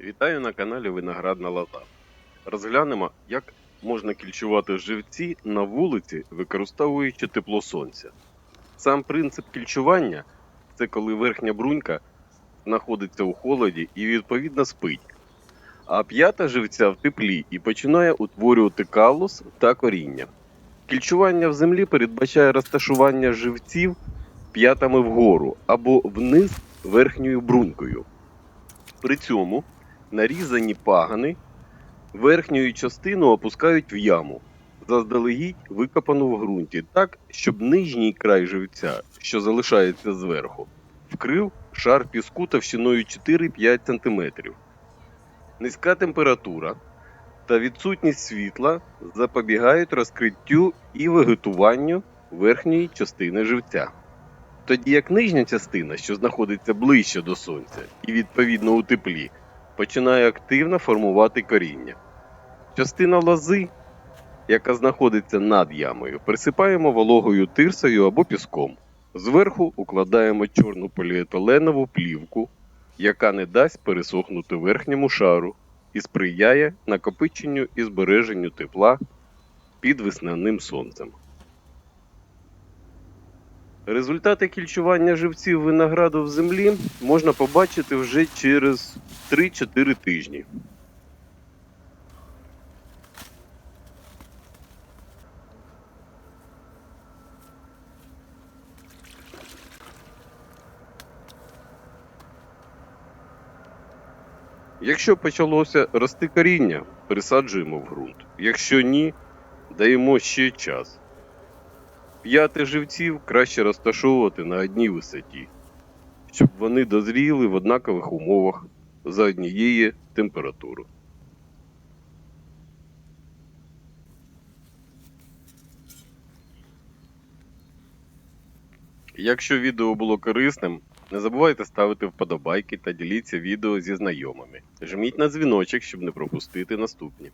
Вітаю на каналі Виноградна Лоза. Розглянемо, як можна кільчувати живці на вулиці, використовуючи тепло сонця. Сам принцип кільчування це коли верхня брунька знаходиться у холоді і відповідно спить, а п'ята живця в теплі і починає утворювати калус та коріння. Кільчування в землі передбачає розташування живців п'ятами вгору або вниз верхньою брунькою. При цьому нарізані пагани верхню частину опускають в яму, заздалегідь викопану в ґрунті, так, щоб нижній край живця, що залишається зверху, вкрив шар піску товщиною 4-5 см. Низька температура та відсутність світла запобігають розкриттю і вегетуванню верхньої частини живця. Тоді як нижня частина, що знаходиться ближче до сонця і відповідно у теплі, починає активно формувати коріння. Частина лози, яка знаходиться над ямою, присипаємо вологою тирсою або піском. Зверху укладаємо чорну поліетиленову плівку, яка не дасть пересохнути верхньому шару і сприяє накопиченню і збереженню тепла під весняним сонцем. Результати кільчування живців винограду в землі можна побачити вже через 3-4 тижні. Якщо почалося рости коріння, пересаджуємо в ґрунт. Якщо ні, даємо ще час. П'яти живців краще розташовувати на одній висоті, щоб вони дозріли в однакових умовах за однієї температури. Якщо відео було корисним, не забувайте ставити вподобайки та діліться відео зі знайомими. Жміть на дзвіночок, щоб не пропустити наступні.